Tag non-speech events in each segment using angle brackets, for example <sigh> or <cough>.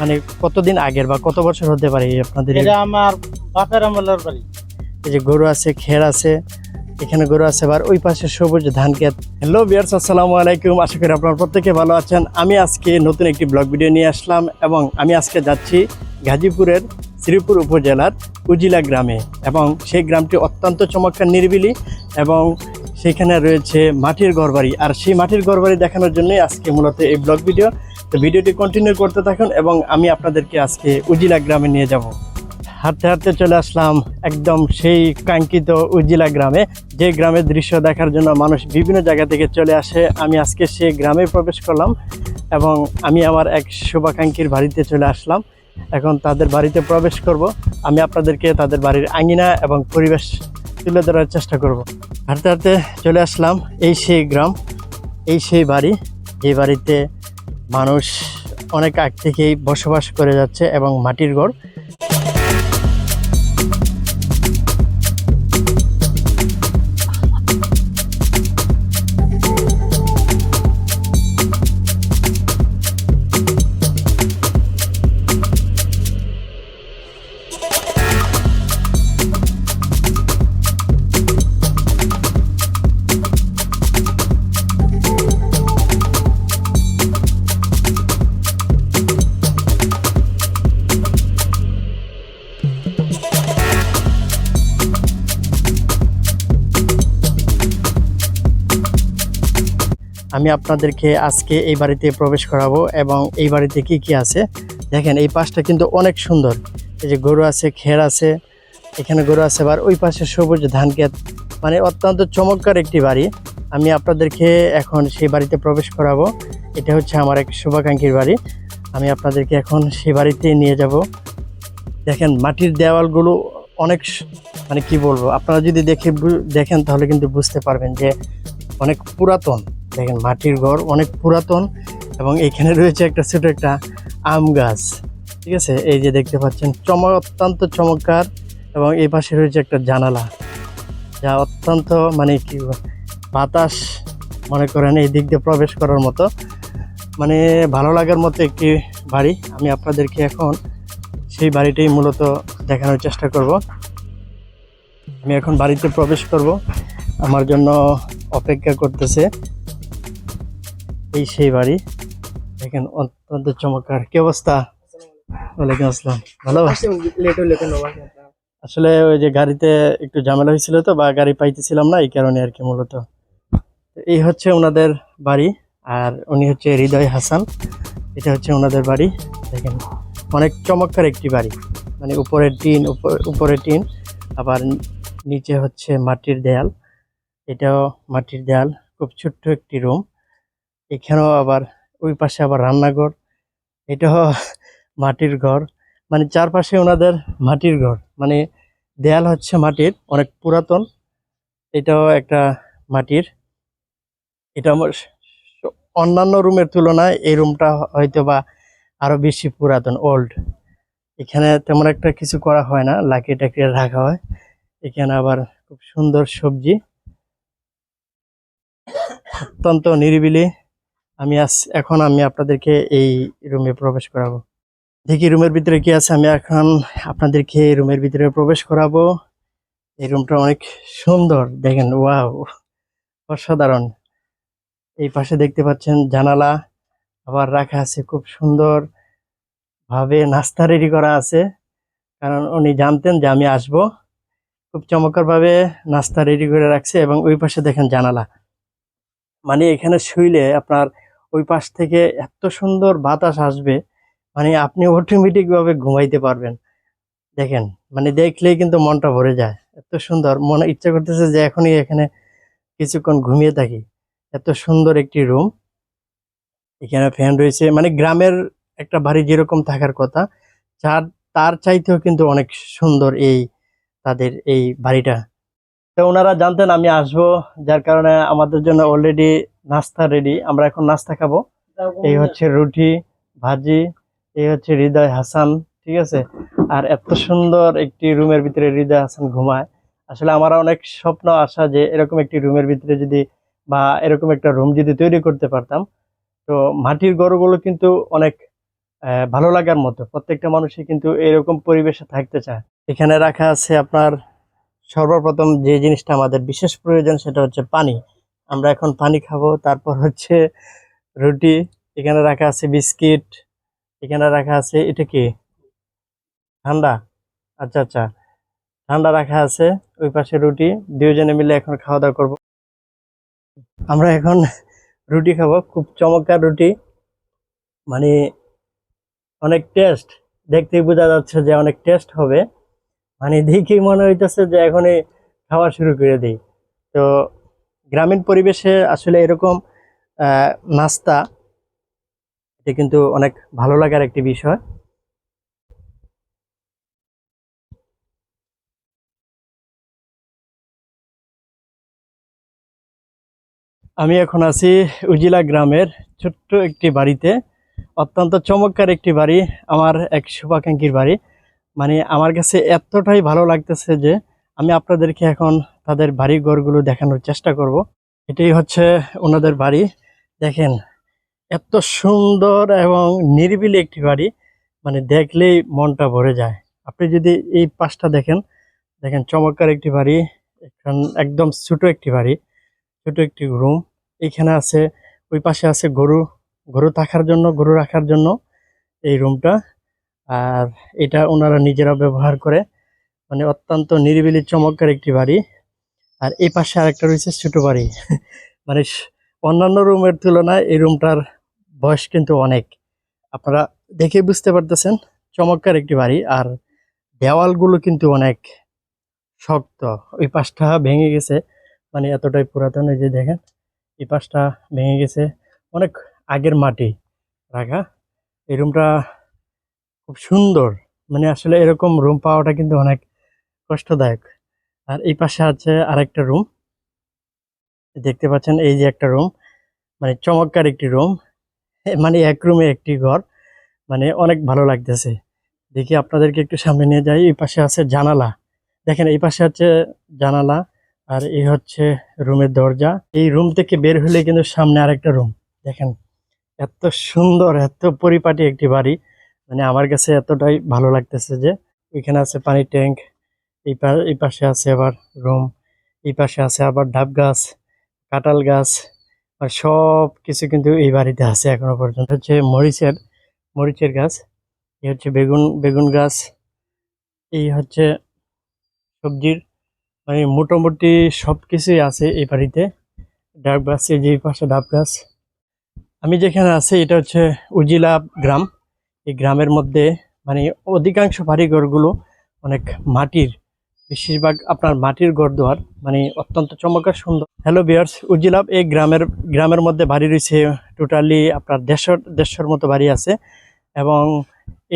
মানে কতদিন আগের বা কত বছর হতে পারে আপনাদের এটা আমার বাপের আমলের বাড়ি। এই যে গরু আছে খের আছে এখানে গরু আছে আবার ওই পাশে সবুজ ধান ক্ষেত। হ্যালো বিয়ার্স আসসালামু আলাইকুম। আশা করি আপনার প্রত্যেকে ভালো আছেন। আমি আজকে নতুন একটি ব্লগ ভিডিও নিয়ে আসলাম এবং আমি আজকে যাচ্ছি গাজীপুরের শ্রীপুর উপজেলার উজিলা গ্রামে এবং সেই গ্রামটি অত্যন্ত চমৎকার নিরিবিলি এবং সেখানে রয়েছে মাটির ঘরবাড়ি। আর সেই মাটির ঘরবাড়ি দেখানোর জন্যই আজকে মূলত এই ব্লগ ভিডিও। তো ভিডিওটি কন্টিনিউ করতে থাকুন এবং আমি আপনাদেরকে আজকে উজিলা গ্রামে নিয়ে যাব। হাঁটতে হাঁটতে চলে আসলাম একদম সেই কাঙ্ক্ষিত উজিলা গ্রামে। যে গ্রামের দৃশ্য দেখার জন্য মানুষ বিভিন্ন জায়গা থেকে চলে আসে। আমি আজকে সেই গ্রামে প্রবেশ করলাম এবং আমি আমার এক শুভাকাঙ্ক্ষীর বাড়িতে চলে আসলাম। এখন তাদের বাড়িতে প্রবেশ করব। আমি আপনাদেরকে তাদের বাড়ির আঙিনা এবং পরিবেশ তুলে ধরার চেষ্টা করব। হাঁটতে হাঁটতে চলে আসলাম এই সেই গ্রাম, এই সেই বাড়ি। যে বাড়িতে মানুষ অনেক আগ থেকেই বসবাস করে যাচ্ছে এবং মাটির ঘর। আমি আপনাদেরকে আজকে এই বাড়িতে প্রবেশ করাবো এবং এই বাড়িতে কি কি আছে? দেখেন, এই পাশটা কিন্তু অনেক সুন্দর। এই যে গরু আছে, খের আছে, এখানে গরু আছে, আবার ওই পাশে সবুজ ধান ক্ষেত। মানে অত্যন্ত চমৎকার একটি বাড়ি। আমি আপনাদেরকে এখন সেই বাড়িতে প্রবেশ করাবো। এটা হচ্ছে আমার এক শুভাকাঙ্ক্ষীর বাড়ি। আমি আপনাদেরকে এখন সেই বাড়িতে নিয়ে যাব। দেখেন, মাটির দেওয়ালগুলো অনেক মানে কি বলব? আপনারা যদি দেখে দেখেন, তাহলে কিন্তু বুঝতে পারবেন যে অনেক পুরাতন। দেখেন, মাটির ঘর অনেক পুরাতন এবং এখানে রয়েছে একটা ছোট একটা আম গাছ। ঠিক আছে? এই যে দেখতে পাচ্ছেন, চমক, অত্যন্ত চমৎকার এবং এই পাশে রয়েছে একটা জানালা। যা অত্যন্ত মানে কি, বাতাস মনে করেন এই দিক দিয়ে প্রবেশ করার মতো। মানে ভালো লাগার মতো একটি বাড়ি। আমি আপনাদেরকে এখন সেই বাড়িটাই মূলত দেখানোর চেষ্টা করব। আমি এখন বাড়িতে প্রবেশ করব। আমার জন্য অপেক্ষা করতেছে। এই সেই বাড়ি। দেখেন, অত্যন্ত চমৎকার। কি অবস্থা? ওয়ালাইকুম আসসালাম। ভালো? আসলে ওই যে গাড়িতে একটু ঝামেলা হয়েছিল তো, বা গাড়ি পাইতেছিলাম না, এই কারণে আর কি মূলত। এই হচ্ছে ওনাদের বাড়ি, আর উনি হচ্ছে হৃদয় হাসান। এটা হচ্ছে ওনাদের বাড়ি। দেখেন, অনেক চমৎকার একটি বাড়ি। মানে উপরের টিন, উপর- টিন, আবার নিচে হচ্ছে মাটির দেয়াল। এটাও মাটির দেয়াল। খুব ছোট্ট একটি রুম। এখানেও আবার ওই পাশে আবার রান্নাঘর। এটাও মাটির ঘর। মানে চারপাশে ওনাদের মাটির ঘর। মানে দেয়াল হচ্ছে মাটির, অনেক পুরাতন। এটাও একটা মাটির। এটা আমার অন্যান্য রুমের তুলনায় এই রুমটা হয়তো বা আরও বেশি পুরাতন ওল্ড এখানে তেমন একটা কিছু করা হয় না, লাকি টাকি রাখা হয়। এখানে আবার খুব সুন্দর সবজি। অত্যন্ত নিরিবিলি। আমি আজ, এখন আমি আপনাদেরকে এই রুমে প্রবেশ করাবো। দেখি রুমের ভিতরে কি আছে, আমি এখন আপনাদেরকে এই রুমের ভিতরে প্রবেশ করাবো। এই রুমটা অনেক সুন্দর, দেখেন, ওয়াও, অসাধারণ। এই পাশে দেখতে পাচ্ছেন জানালা আবার রাখা আছে, খুব সুন্দর ভাবে নাস্তা রেডি করা আছে। কারণ উনি জানতেন যে আমি আসব। খুব চমৎকার ভাবে নাস্তা রেডি করে রাখছে এবং ওই পাশে দেখেন জানালা। মানে এখানে শুইলে আপনার ওই পাশ থেকে এত সুন্দর বাতাস আসবে মানে আপনি অটোমেটিক ভাবে ঘুমাইতে পারবেন। দেখেন মানে দেখলেই কিন্তু মনটা ভরে যায়। এত সুন্দর, মনে, ইচ্ছা করতেছে যে এখনই এখানে কিছুক্ষণ ঘুমিয়ে থাকি। এত সুন্দর একটি রুম এখানে ফ্যান রয়েছে মানে গ্রামের একটা বাড়ি যেরকম থাকার কথা, যার, তার চাইতেও কিন্তু অনেক সুন্দর এই তাদের এই বাড়িটা। তো ওনারা জানতেন আমি আসব, যার কারণে আমাদের জন্য অলরেডি নাস্তা রেডি আমরা এখন নাস্তা খাব। এই হচ্ছে রুটি ভাজি এই হচ্ছে হৃদয় হাসান ঠিক আছে? আর এত সুন্দর একটি রুমের ভিতরে হৃদয় হাসান ঘুমায়। আসলে আমার অনেক স্বপ্ন আসা যে এরকম একটি রুমের ভিতরে যদি বা এরকম একটা রুম যদি তৈরি করতে পারতাম তো মাটির ঘরগুলো কিন্তু অনেক ভালো লাগার মতো। প্রত্যেকটা মানুষই কিন্তু এরকম পরিবেশে থাকতে চায়। এখানে রাখা আছে আপনার সর্বপ্রথম যে জিনিসটা আমাদের বিশেষ প্রয়োজন সেটা হচ্ছে পানি। আমরা এখন পানি খাব। তারপর হচ্ছে রুটি, এখানে রাখা আছে বিস্কিট, এখানে রাখা আছে, এটা কি? ঠান্ডা? আচ্ছা আচ্ছা। ঠান্ডা রাখা আছে, ওই পাশে রুটি। দুজনে মিলে এখন খাওয়া দাওয়া করব। আমরা এখন রুটি খাব, খুব চমৎকার রুটি। মানে অনেক টেস্ট। দেখতে বোঝা যাচ্ছে যে অনেক টেস্ট হবে। মানে দেখেই মনে হইতেছে যে এখনই খাওয়া শুরু করে দিই। তো গ্রামীণ পরিবেশে আসলে এরকম নাস্তা, এটা কিন্তু অনেক ভালো লাগার একটি বিষয়। আমি এখন আছি উজিলা গ্রামের ছোট্ট একটি বাড়িতে। অত্যন্ত চমৎকার একটি বাড়ি, আমার এক শুভাকাঙ্ক্ষীর বাড়ি। মানে আমার কাছে এতটাই ভালো লাগতেছে যে আমি আপনাদেরকে এখন তাদের বাড়ি ঘরগুলো দেখানোর চেষ্টা করব। এটাই হচ্ছে ওনাদের বাড়ি। দেখেন, এত সুন্দর এবং নিরিবিলি একটি বাড়ি। মানে দেখলেই মনটা ভরে যায়। আপনি যদি এই পাশটা দেখেন দেখেন চমৎকার একটি বাড়ি। এখন, একদম ছোট একটি বাড়ি, ছোট একটি রুম। এইখানে আছে, ওই পাশে আছে গরু গরু থাকার জন্য, গরু রাখার জন্য এই রুমটা। আর এটা ওনারা নিজেরা ব্যবহার করে। মানে অত্যন্ত নিরিবিলি, চমৎকার একটি বাড়ি। আর এই পাশে আরেকটা রয়েছে ছোট বাড়ি। <laughs> মানে অন্যান্য রুমের তুলনায় এই রুমটার বয়স কিন্তু অনেক। আপনারা দেখে বুঝতে পারতেছেন, চমৎকার একটি বাড়ি আর দেওয়ালগুলো কিন্তু অনেক শক্ত। ওই পাশটা ভেঙে গেছে মানে এতটাই পুরাতন এই যে দেখেন, এই পাশটা ভেঙে গেছে। অনেক আগের মাটি রাখা। এই রুমটা খুব সুন্দর। মানে আসলে এরকম রুম পাওয়াটা কিন্তু অনেক কষ্টদায়ক। আর এই পাশে আছে আরেকটা রুম দেখতে পাচ্ছেন এই যে একটা রুম মানে চমৎকার একটি রুম মানে এক রুমে একটি ঘর মানে অনেক ভালো লাগতেছে। দেখি আপনাদেরকে একটু সামনে নিয়ে যাই। এই পাশে আছে জানালা। দেখেন এই পাশে আছে জানালা আর এই হচ্ছে রুমের দরজা। এই রুম থেকে বের হলে কিন্তু সামনে আরেকটা রুম দেখেন এত সুন্দর, এত পরিপাটি একটি বাড়ি। মানে আমার কাছে এতটাই ভালো লাগতেছে যে এখানে আছে পানির ট্যাঙ্ক এই পাশে আছে আবার রুম, এই পাশে আছে আবার ডাব গাছ, কাঁঠাল গাছ, আর সব কিছু কিন্তু এই বাড়িতে আছে এখনও পর্যন্ত। হচ্ছে মরিচের মরিচের গাছ, এই হচ্ছে বেগুন বেগুন গাছ, এই হচ্ছে সবজির মানে মোটামুটি সব কিছুই আছে এই বাড়িতে। ডাব গাছ, এই যে পাশে ডাব গাছ। আমি যেখানে আছি, এটা হচ্ছে উজিলা গ্রাম। এই গ্রামের মধ্যে মানে অধিকাংশ বাড়িঘরগুলো অনেক মাটির বেশিরভাগ আপনার মাটির ঘর দুয়ার মানে অত্যন্ত চমৎকার সুন্দর। হ্যালো বিয়ার্স উজিলাব এই গ্রামের গ্রামের মধ্যে বাড়ি রয়েছে টোটালি আপনার দেড়শো দেড়শোর মতো বাড়ি আছে। এবং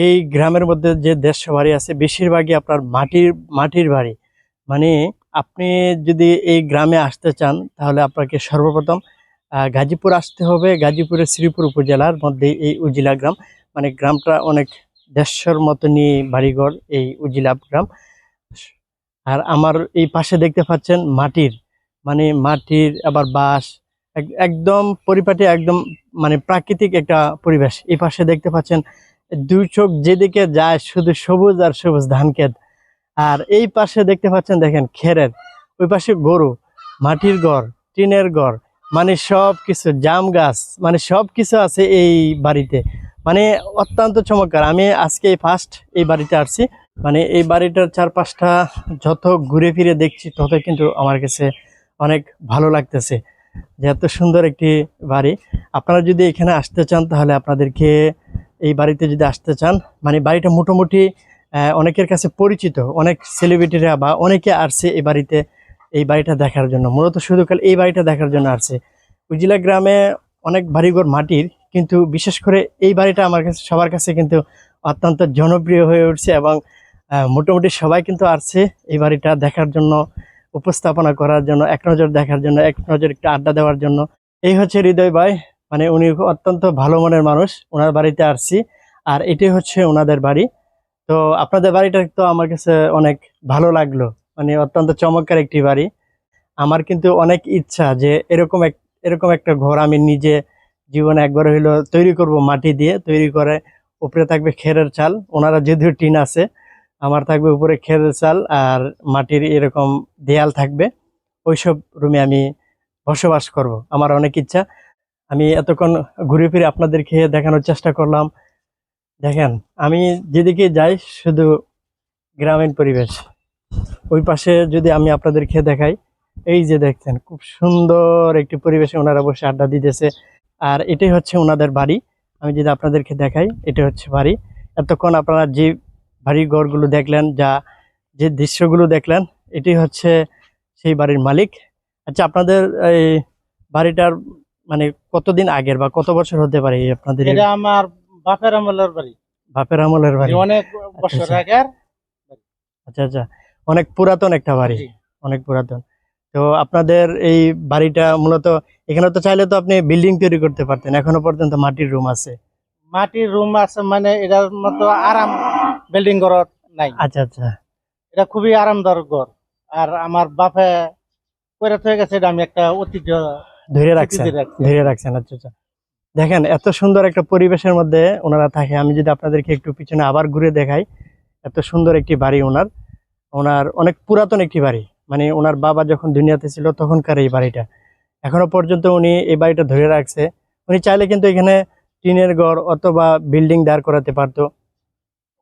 এই গ্রামের মধ্যে যে দেড়শো বাড়ি আছে, বেশিরভাগই আপনার মাটির মাটির বাড়ি। মানে আপনি যদি এই গ্রামে আসতে চান, তাহলে আপনাকে সর্বপ্রথম গাজীপুর আসতে হবে। গাজীপুরের শ্রীপুর উপজেলার মধ্যে এই উজিলা গ্রাম। মানে গ্রামটা অনেক দেড়শোর মতো নিয়ে বাড়িঘর, এই উজিলা গ্রাম। আর আমার এই পাশে দেখতে পাচ্ছেন মাটির মানে মাটির, আবার বাঁশ একদম পরিপাটি, একদম মানে প্রাকৃতিক একটা পরিবেশ। এই পাশে দেখতে পাচ্ছেন দুই চোখ যেদিকে যায় শুধু সবুজ আর সবুজ ধান ক্ষেত। আর এই পাশে দেখতে পাচ্ছেন দেখেন খেরের, ওই পাশে গরু, মাটির ঘর, টিনের ঘর মানে সব কিছু জাম গাছ মানে সব কিছু আছে এই বাড়িতে। মানে অত্যন্ত চমৎকার। আমি আজকে ফার্স্ট এই বাড়িতে আসছি। মানে এই বাড়িটার চারপাশটা যত ঘুরে ফিরে দেখছি, তত কিন্তু আমার কাছে অনেক ভালো লাগতেছে যে এত সুন্দর একটি বাড়ি। আপনারা যদি এখানে আসতে চান, তাহলে আপনাদেরকে এই বাড়িতে যদি আসতে চান মানে বাড়িটা মোটামুটি অনেকের কাছে পরিচিত, অনেক সেলিব্রিটিরা বা অনেকে আসছে এই বাড়িতে, এই বাড়িটা দেখার জন্য। মূলত শুধু কাল এই বাড়িটা দেখার জন্য আসছে। উজিলা গ্রামে অনেক বাড়িঘর মাটির, কিন্তু বিশেষ করে এই বাড়িটা আমার কাছে, সবার কাছে কিন্তু অত্যন্ত জনপ্রিয় হয়ে উঠছে এবং মোটামুটি সবাই কিন্তু আসছে এই বাড়িটা দেখার জন্য, উপস্থাপনা করার জন্য, এক নজর দেখার জন্য, এক নজর একটু আড্ডা দেওয়ার জন্য। এই হচ্ছে হৃদয় ভাই মানে উনি অত্যন্ত ভালো মনের মানুষ, ওনার বাড়িতে আসছি। আর এটাই হচ্ছে ওনাদের বাড়ি। তো আপনাদের বাড়িটা তো আমার কাছে অনেক ভালো লাগল মানে অত্যন্ত চমৎকার একটি বাড়ি। আমার কিন্তু অনেক ইচ্ছা যে এরকম এক, এরকম একটা ঘর আমি নিজে জীবনে একবার হইল তৈরি করব মাটি দিয়ে, তৈরি করে উপরে থাকবে খেরের চাল। ওনারা যদিও টিন আছে আমার থাকবে উপরে খেরের চাল আর মাটির এরকম দেয়াল থাকবে। ওইসব রুমে আমি বসবাস করব, আমার অনেক ইচ্ছা। আমি এতক্ষণ ঘুরে ফিরে আপনাদেরকে দেখানোর চেষ্টা করলাম। দেখেন, আমি যেদিকে যাই শুধু গ্রামীণ পরিবেশ। ওই পাশে যদি আমি আপনাদেরকে দেখাই, এই যে দেখছেন, খুব সুন্দর একটি পরিবেশে ওনারা বসে আড্ডা দিতেছে। আর এটাই হচ্ছে ওনাদের বাড়ি। আমি যদি আপনাদেরকে দেখাই এটা হচ্ছে বাড়ি। এতক্ষণ আপনারা যে বাড়ি ঘরগুলো দেখলেন যা যে দৃশ্যগুলো দেখলেন এটি হচ্ছে সেই বাড়ির মালিক। আচ্ছা আপনাদের এই বাড়িটার মানে কতদিন আগের বা কত বছর হতে পারে আপনাদের এটা আমার বাপের আমলের বাড়ি। বাপের আমলের বাড়ি। অনেক বছর আচ্ছা। আগের আচ্ছা আচ্ছা। অনেক পুরাতন একটা বাড়ি অনেক পুরাতন। তো আপনাদের এই বাড়িটা মূলত এখানে তো চাইলে তো আপনি বিল্ডিং তৈরি করতে পারতেন এখনও পর্যন্ত মাটির রুম আছে। মাটির রুম আছে মানে এটার মতো আরাম বিল্ডিং ঘর নাই। আচ্ছা আচ্ছা। এটা খুবই আরামদায়ক ঘর। আর আমার বাপে করে থেকে গেছে এটা আমি একটা ঐতিহ্য ধরে রাখছেন। ধরে রাখছেন আচ্ছা আচ্ছা। দেখেন এত সুন্দর একটা পরিবেশের মধ্যে ওনারা থাকে। আমি যদি আপনাদেরকে একটু পিছনে আবার ঘুরে দেখাই এত সুন্দর একটি বাড়ি ওনার। ওনার অনেক পুরাতন একটি বাড়ি। মানে ওনার বাবা যখন দুনিয়াতে ছিল তখনকার এই বাড়িটা। এখনও পর্যন্ত উনি এই বাড়িটা ধরে রাখছে। উনি চাইলে কিন্তু এখানে টিনের ঘর অথবা বিল্ডিং দাঁড় করাতে পারতো।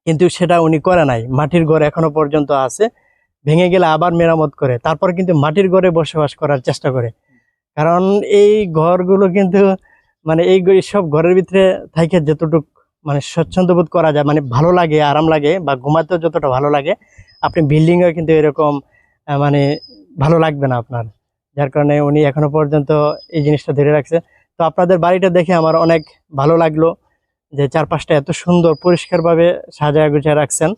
কিন্তু সেটা উনি করে নাই। মাটির ঘর এখনও পর্যন্ত আছে। ভেঙে গেলে আবার মেরামত করে। তারপর কিন্তু মাটির ঘরে বসবাস করার চেষ্টা করে। কারণ এই ঘরগুলো কিন্তু মানে এই সব ঘরের ভিতরে থাকে যতটুক মানে স্বচ্ছন্দ বোধ করা যায়। মানে ভালো লাগে, আরাম লাগে বা ঘুমাতেও যতটা ভালো লাগে, আপনি বিল্ডিংয়ে কিন্তু এরকম মানে ভালো লাগবে না আপনার। যার কারণে উনি এখনও পর্যন্ত এই জিনিসটা ধরে রাখছে। তো আপনাদের বাড়িটা দেখে আমার অনেক ভালো লাগল। যে চারপাশটা এত সুন্দর, পরিষ্কারভাবে সাজায় গুছিয়ে রাখছেন।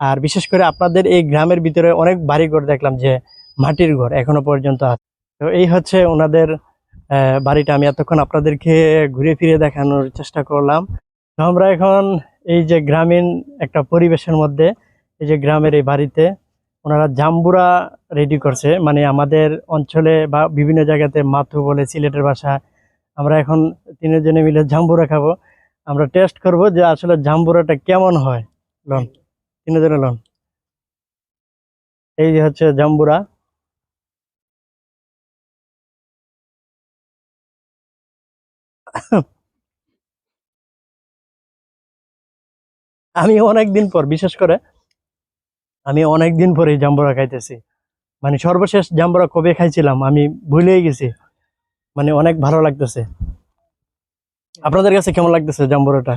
আর বিশেষ করে আপনাদের এই গ্রামের ভিতরে অনেক বাড়িঘর দেখলাম যে মাটির ঘর এখনও পর্যন্ত আছে। তো এই হচ্ছে ওনাদের বাড়িটা। আমি এতক্ষণ আপনাদেরকে ঘুরে ফিরে দেখানোর চেষ্টা করলাম। তো আমরা এখন এই যে গ্রামীণ একটা পরিবেশের মধ্যে, এই যে গ্রামের এই বাড়িতে ওনারা জাম্বুরা রেডি করছে। মানে আমাদের অঞ্চলে বা বিভিন্ন জায়গাতে মাথু বলে সিলেটের ভাষা আমরা এখন তিনজনে মিলে জাম্বুরা খাব। আমরা টেস্ট করব যে আসলে জাম্বুরাটা কেমন হয়। লন তিনজনে লন। এই যে হচ্ছে জাম্বুরা। আমি অনেক দিন পর, বিশেষ করে আমি অনেক দিন পরে এই জাম্বুরা খাইতেছি। মানে সর্বশেষ জাম্বুরা কবে খাইছিলাম আমি ভুলেই গেছি। মানে অনেক ভালো লাগতেছে। আপনাদের কাছে কেমন লাগতেছে জাম্বুরাটা?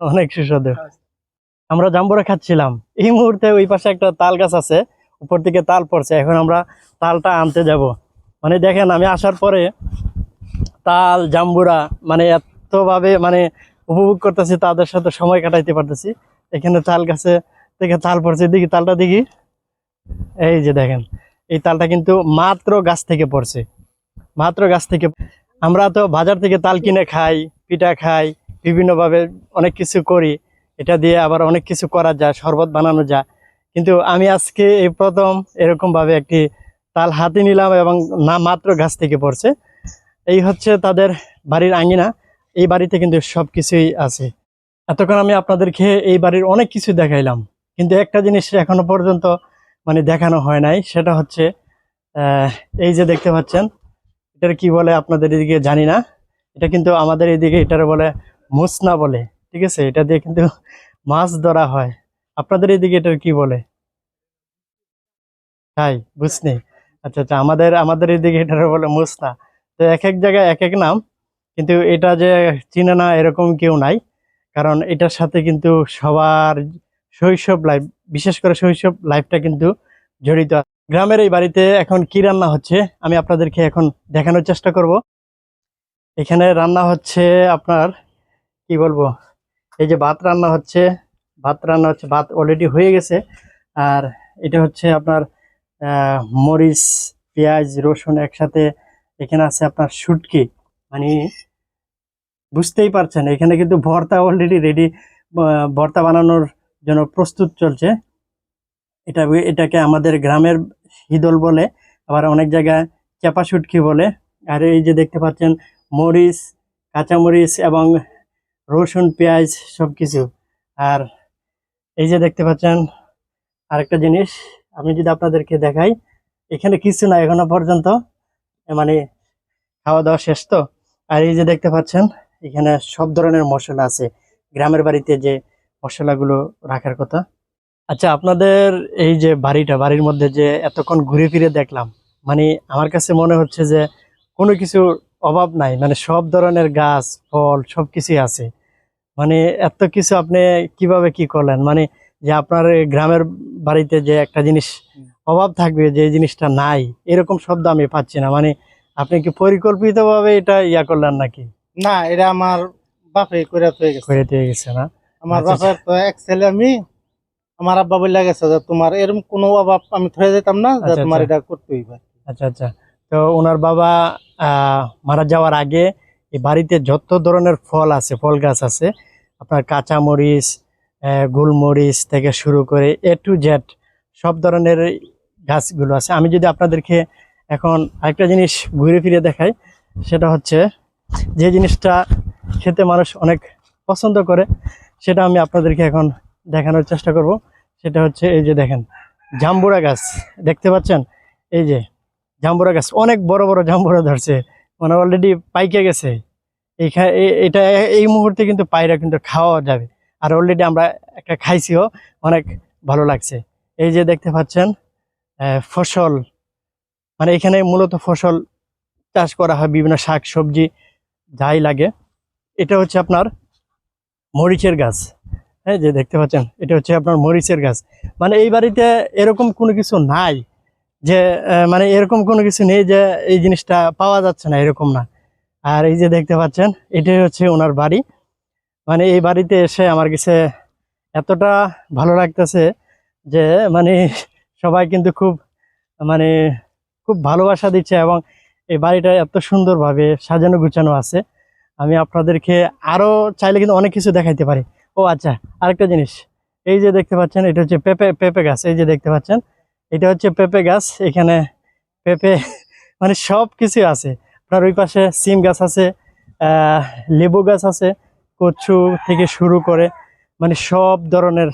অনেক। সুস্বাদু। আমরা জাম্বুরা খাচ্ছিলাম। এই মুহূর্তে ওই পাশে একটা তাল গাছ আছে উপর থেকে তাল পড়ছে। এখন আমরা তালটা আনতে যাব। মানে দেখেন আমি আসার পরে তাল জাম্বুরা মানে এতভাবে মানে উপভোগ করতেছি তাদের সাথে সময় কাটাইতে পারতেছি। এখানে তাল গাছে থেকে তাল পড়ছে। দেখি তালটা দেখি। এই যে দেখেন এই তালটা কিন্তু মাত্র গাছ থেকে পড়ছে। মাত্র গাছ থেকে আমরা তো বাজার থেকে তাল কিনে খাই, পিঠা খাই, বিভিন্নভাবে অনেক কিছু করি। এটা দিয়ে আবার অনেক কিছু করা যায়, শরবত বানানো যায়। কিন্তু আমি আজকে এই প্রথম এরকমভাবে একটি তাল হাতে নিলাম এবং না মাত্র গাছ থেকে পড়ছে। এই হচ্ছে তাদের বাড়ির আঙিনা। এই বাড়িতে কিন্তু সব কিছুই আছে। এতক্ষণ আমি আপনাদেরকে এই বাড়ির অনেক কিছু দেখাইলাম। কিন্তু একটা জিনিস এখনও পর্যন্ত মানে দেখানো হয় নাই, সেটা হচ্ছে এই যে দেখতে পাচ্ছেন এটার কি বলে আপনাদের এদিকে জানি না। এটা কিন্তু আমাদের এদিকে এটার বলে মুসনা বলে, ঠিক আছে? এটা দিয়ে কিন্তু মাছ ধরা হয়। আপনাদের এদিকে এটার কি বলে? তাই বুঝনি আচ্ছা আচ্ছা আমাদের আমাদের এদিকে এটার বলে মুসনা। তো এক এক জায়গায় এক এক নাম, কিন্তু এটা যে চিনে না এরকম কেউ নাই, কারণ এটার সাথে কিন্তু সবার শৈশব লাইফ বিশেষ করে শৈশব লাইফটা কিন্তু জড়িত। গ্রামের এই বাড়িতে এখন কি রান্না হচ্ছে, আমি আপনাদেরকে এখন দেখানোর চেষ্টা করব। এখানে রান্না হচ্ছে আপনার, কি বলব, এই যে ভাত রান্না হচ্ছে, ভাত রান্না হচ্ছে, ভাত অলরেডি হয়ে গেছে। আর এটা হচ্ছে আপনার মরিচ, পেঁয়াজ, রসুন একসাথে, এখানে আছে আপনার শুটকি। মানে বুঝতেই পারছেন, এখানে কিন্তু ভর্তা অলরেডি রেডি ভর্তা বানানোর জন্য প্রস্তুত চলছে। এটা এটাকে আমাদের গ্রামের হিদল বলে, আবার অনেক জায়গায় চাপা শুটকি বলে। আর এই যে দেখতে পাচ্ছেন, মরিচ, কাঁচামরিচ এবং রসুন, পেঁয়াজ সব কিছু আর এই যে দেখতে পাচ্ছেন, আরেকটা জিনিস আমি যদি আপনাদেরকে দেখাই, এখানে কিছু না, এখনও পর্যন্ত মানে খাওয়া দাওয়া শেষ তো। আর এই যে দেখতে পাচ্ছেন, এখানে সব ধরনের মশলা আছে। গ্রামের বাড়িতে যে মশলাগুলো রাখার কথা আচ্ছা আপনাদের এই যে বাড়িটা বাড়ির মধ্যে যে এতক্ষণ ঘুরে ফিরে দেখলাম মানে আমার কাছে মনে হচ্ছে যে কোনো কিছুর অভাব নাই মানে সব ধরনের গাছ ফল সব কিছুই আছে। মানে এত কিছু আপনি কীভাবে কি করলেন? মানে যে আপনার গ্রামের বাড়িতে যে একটা জিনিস অভাব থাকবে যে জিনিসটা নাই এরকম শব্দ আমি পাচ্ছি না। মানে আপনি কি পরিকল্পিতভাবে এটা ইয়া করলেন নাকি? না এটা আমার বাপে করে গেছে। করে গেছে না? আমার আচ্ছা, বাপের তো এক ছেলে আমি আমার আব্বা বলে গেছে যে তোমার এরকম কোনো অভাব আমি থয়ে যেতাম না যে আচ্ছা, তোমার আচ্ছা। এটা করতে হইবে আচ্ছা আচ্ছা। তো ওনার বাবা মারা যাওয়ার আগে এই বাড়িতে যত ধরনের ফল আছে ফল গাছ আছে আপনার কাঁচা মরিচ আহ, গোলমরিচ থেকে শুরু করে এ টু জেড সব ধরনের গাছগুলো আছে। আমি যদি আপনাদেরকে এখন আরেকটা জিনিস ঘুরে ফিরে দেখাই সেটা হচ্ছে যে জিনিসটা খেতে মানুষ অনেক পছন্দ করে সেটা আমি আপনাদেরকে এখন দেখানোর চেষ্টা করব। সেটা হচ্ছে এই যে দেখেন, জাম্বুরা গাছ। দেখতে পাচ্ছেন? এই যে জাম্বুরা গাছ। অনেক বড় বড় জাম্বুরা ধরছে। মানে অলরেডি পাইকে গেছে। এইখানে এটা এই মুহূর্তে কিন্তু পায়রা কিন্তু খাওয়া যাবে। আর অলরেডি আমরা একটা খাইছিও। অনেক ভালো লাগছে। এই যে দেখতে পাচ্ছেন ফসল। মানে এখানে মূলত ফসল চাষ করা হয়, বিভিন্ন শাক, সবজি, যাই লাগে। এটা হচ্ছে আপনার মরিচের গাছ। হ্যাঁ যে দেখতে পাচ্ছেন, এটা হচ্ছে আপনার মরিচের গাছ। মানে এই বাড়িতে এরকম কোনো কিছু নাই যে মানে এরকম কোনো কিছু নেই যে এই জিনিসটা পাওয়া যাচ্ছে না, এরকম না। আর এই যে দেখতে পাচ্ছেন, এটাই হচ্ছে ওনার বাড়ি। মানে এই বাড়িতে এসে আমার কাছে এতটা ভালো লাগতেছে যে মানে সবাই কিন্তু খুব মানে খুব ভালোবাসা দিচ্ছে এবং এই বাড়িটা এত সুন্দরভাবে সাজানো গুছানো আছে। আমি আপনাদেরকে আরও চাইলে কিন্তু অনেক কিছু দেখাইতে পারি। ও আচ্ছা আরেকটা জিনিস। এই যে দেখতে পাচ্ছেন, এটা হচ্ছে পেঁপে পেঁপে গাছ। এই যে দেখতে পাচ্ছেন, এটা হচ্ছে পেঁপে গাছ। এখানে পেঁপে <laughs> মানে সব কিছু আছে। আপনার ওই পাশে সিম গাছ আছে লেবু গাছ আছে, কচু থেকে শুরু করে মানে সব ধরনের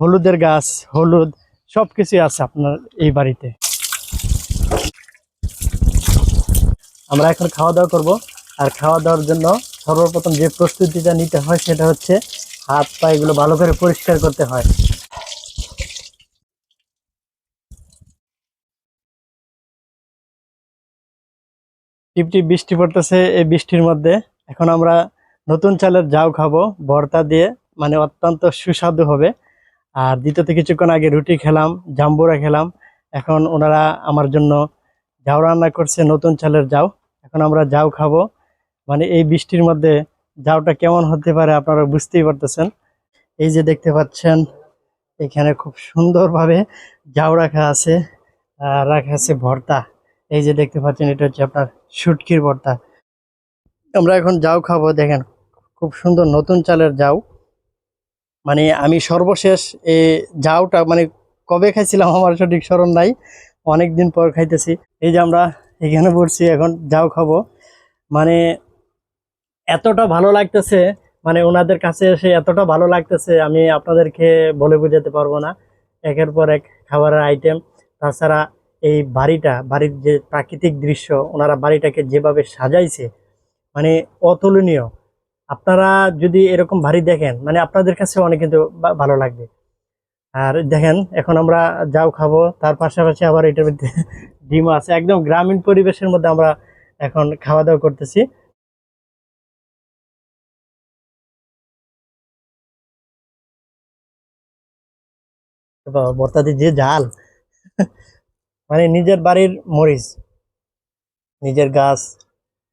হলুদের গাছ, হলুদ সব কিছুই আছে আপনার এই বাড়িতে। আমরা এখন খাওয়া দাওয়া করব। আর খাওয়া দাওয়ার জন্য সর্বপ্রথম যে প্রস্তুতিটা নিতে হয় সেটা হচ্ছে হাত পা এগুলো ভালো করে পরিষ্কার করতে হয়। টিপটি বৃষ্টি পড়তেছে এই বৃষ্টির মধ্যে। এখন আমরা নতুন চালের জাউ খাব, ভর্তা দিয়ে মানে অত্যন্ত সুস্বাদু হবে। আর দ্বিতীয়ত কিছুক্ষণ আগে রুটি খেলাম, জাম্বুরা খেলাম। এখন ওনারা আমার জন্য জাউ রান্না করছে নতুন চালের জাউ এখন আমরা জাউ খাব। মানে এই বৃষ্টির মধ্যে জাউটা কেমন হতে পারে আপনারা বুঝতেই পারতেছেন। এই যে দেখতে পাচ্ছেন, এখানে খুব সুন্দরভাবে জাউ রাখা আছে রাখা আছে ভর্তা। এই যে দেখতে পাচ্ছেন, এটা হচ্ছে আপনার শুটকির ভর্তা। আমরা এখন যাও খাব, দেখেন, খুব সুন্দর নতুন চালের জাউ মানে আমি সর্বশেষ এই জাউটা মানে কবে খাইছিলাম আমার সঠিক স্মরণ নাই অনেক দিন পর খাইতেছি। এই যে আমরা এখানে পড়ছি এখন যাও খাব। মানে এতটা ভালো লাগতেছে মানে ওনাদের কাছে এসে এতটা ভালো লাগতেছে, আমি আপনাদেরকে বলে বোঝাতে পারব না। একের পর এক খাবারের আইটেম তাছাড়া এই বাড়িটা, বাড়ির যে প্রাকৃতিক দৃশ্য, ওনারা বাড়িটাকে যেভাবে সাজাইছে মানে অতুলনীয়। আপনারা যদি এরকম বাড়ি দেখেন মানে আপনাদের কাছে অনেক কিন্তু ভালো লাগবে। আর দেখেন, এখন আমরা যাও খাব, তার পাশাপাশি আবার এটার মধ্যে <laughs> ডিমও আছে। একদম গ্রামীণ পরিবেশের মধ্যে আমরা এখন খাওয়া দাওয়া করতেছি। ভর্তাতে যে জাল মানে নিজের বাড়ির মরিচ, নিজের গাছ,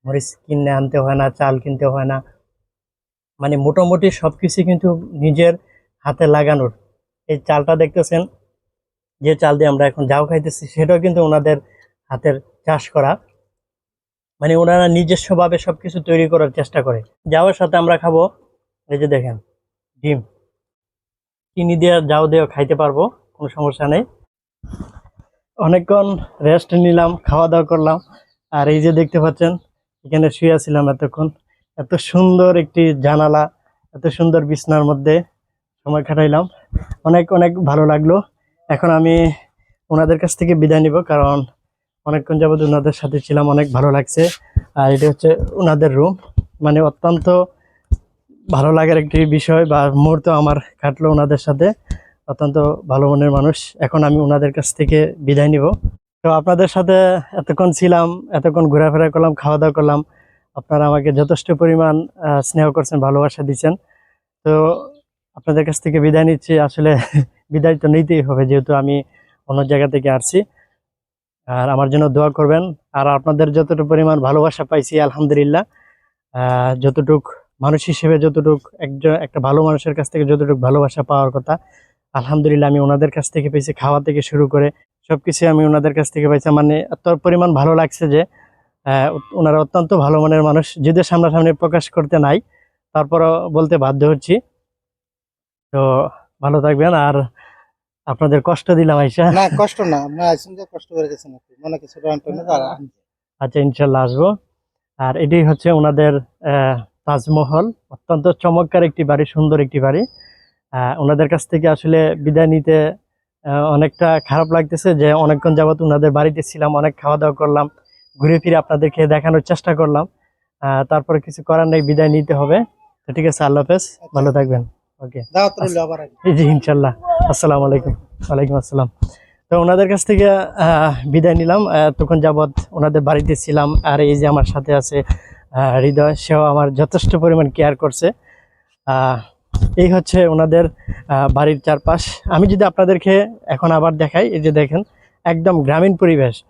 মরিচ কিনে আনতে হয় না, চাল কিনতে হয় না। মানে মোটামুটি সবকিছু কিন্তু নিজের হাতে লাগানোর। এই চালটা দেখতেছেন, যে চাল দিয়ে আমরা এখন যাও খাইতেছি, সেটাও কিন্তু ওনাদের হাতের চাষ করা। মানে ওনারা নিজস্বভাবে সবকিছু তৈরি করার চেষ্টা করে। যাওয়ার সাথে আমরা খাব, এই যে দেখেন, ডিম। চিনি দিয়ে যাও দিয়েও খাইতে পারব, কোনো সমস্যা নেই। অনেকক্ষণ রেস্ট নিলাম খাওয়া দাওয়া করলাম, আর এই যে দেখতে পাচ্ছেন, এখানে শুয়ে ছিলাম এতক্ষণ। এত সুন্দর একটি জানালা, এত সুন্দর বিছনার মধ্যে সময় কাটাইলাম। অনেক অনেক ভালো লাগল। এখন আমি ওনাদের কাছ থেকে বিদায় নিব, কারণ অনেকক্ষণ যাবত ওনাদের সাথে ছিলাম, অনেক ভালো লাগছে। আর এটা হচ্ছে ওনাদের রুম মানে অত্যন্ত ভালো লাগার একটি বিষয় বা মুহূর্ত আমার কাটলো ওনাদের সাথে। অত্যন্ত ভালো মনের মানুষ। এখন আমি ওনাদের কাছ থেকে বিদায় নিব। তো আপনাদের সাথে এতক্ষণ ছিলাম, এতক্ষণ ঘোরাফেরা করলাম খাওয়া দাওয়া করলাম। আপনারা আমাকে যথেষ্ট পরিমাণ স্নেহ করছেন, ভালোবাসা দিচ্ছেন। তো আপনাদের কাছ থেকে বিদায় নিচ্ছি। আসলে <laughs> বিদায় তো নিতেই হবে, যেহেতু আমি অন্য জায়গা থেকে আসছি। আর আমার জন্য দোয়া করবেন। আর আপনাদের যতটুকু পরিমাণ ভালোবাসা পাইছি, আলহামদুলিল্লাহ। যতটুক মানুষ হিসেবে যতটুক একজন একটা ভালো মানুষের কাছ থেকে যতটুকু ভালোবাসা পাওয়ার কথা আলহামদুলিল্লাহ আমি ওনাদের কাছ থেকে পেয়েছি খাওয়া থেকে শুরু করে সব সবকিছু আমি ওনাদের কাছ থেকে পাইছি মানে এত পরিমাণ ভালো লাগছে যে ওনারা অত্যন্ত ভালো মনের মানুষ যদিও সামনাসামনি প্রকাশ করতে নাই তারপরও বলতে বাধ্য হচ্ছি। তো ভালো থাকবেন আর আপনাদের কষ্ট দিলাম আইসা। না কষ্ট না আইসেন যে কষ্ট করে গেছেন মনে কিছু আচ্ছা ইনশাল্লাহ আসব। আর এটাই হচ্ছে ওনাদের আহ, তাজমহল অত্যন্ত চমৎকার একটি বাড়ি সুন্দর একটি বাড়ি। ওনাদের কাছ থেকে আসলে বিদায় নিতে অনেকটা খারাপ লাগতেছে যে অনেকক্ষণ যাবত ওনাদের বাড়িতে ছিলাম অনেক খাওয়া দাওয়া করলাম ঘুরে ফিরে আপনাদেরকে দেখানোর চেষ্টা করলাম। তারপরে কিছু করার নেই বিদায় নিতে হবে। তো ঠিক আছে আল্লাহ হাফেজ ভালো থাকবেন। ওকে। জি ইনশাল্লাহ আসসালামু আলাইকুম। ওয়ালাইকুম আসসালাম। তো ওনাদের কাছ থেকে আহ, বিদায় নিলাম। তখন যাবৎ ওনাদের বাড়িতে ছিলাম। আর এই যে আমার সাথে আছে হৃদয়, সেও আমার যথেষ্ট পরিমাণ কেয়ার করছে। এই হচ্ছে ওনাদের বাড়ির চারপাশ। আমি যদি আপনাদেরকে এখন আবার দেখাই, এই যে দেখেন, একদম গ্রামীণ পরিবেশ।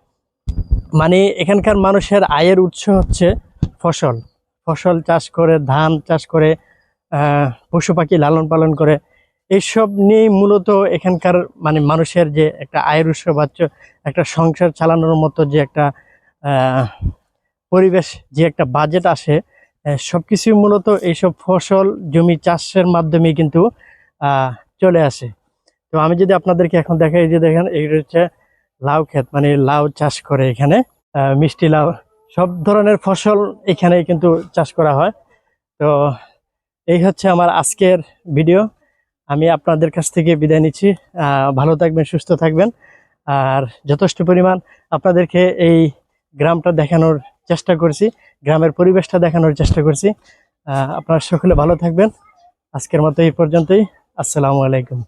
মানে এখানকার মানুষের আয়ের উৎস হচ্ছে ফসল। ফসল চাষ করে, ধান চাষ করে পশু পাখি লালন পালন করে। এইসব নিয়েই মূলত এখানকার মানে মানুষের যে একটা আয়ের উৎস বা চ- একটা সংসার চালানোর মতো যে একটা পরিবেশ যে একটা বাজেট আসে সব সবকিছুই মূলত এইসব ফসল, জমি চাষের মাধ্যমে কিন্তু চলে আসে। তো আমি যদি আপনাদেরকে এখন দেখাই যে দেখেন, এই হচ্ছে লাউ ক্ষেত মানে লাউ চাষ করে এখানে। মিষ্টি লাউ, সব ধরনের ফসল এখানে কিন্তু চাষ করা হয়। তো এই হচ্ছে আমার আজকের ভিডিও আমি আপনাদের কাছ থেকে বিদায় নিচ্ছি। ভালো থাকবেন, সুস্থ থাকবেন। আর যথেষ্ট পরিমাণ আপনাদেরকে এই গ্রামটা দেখানোর চেষ্টা করছি, গ্রামের পরিবেশটা দেখানোর চেষ্টা করছি। আপনারা সকলে ভালো থাকবেন। আজকের মতো এই পর্যন্তই। আসসালামু আলাইকুম।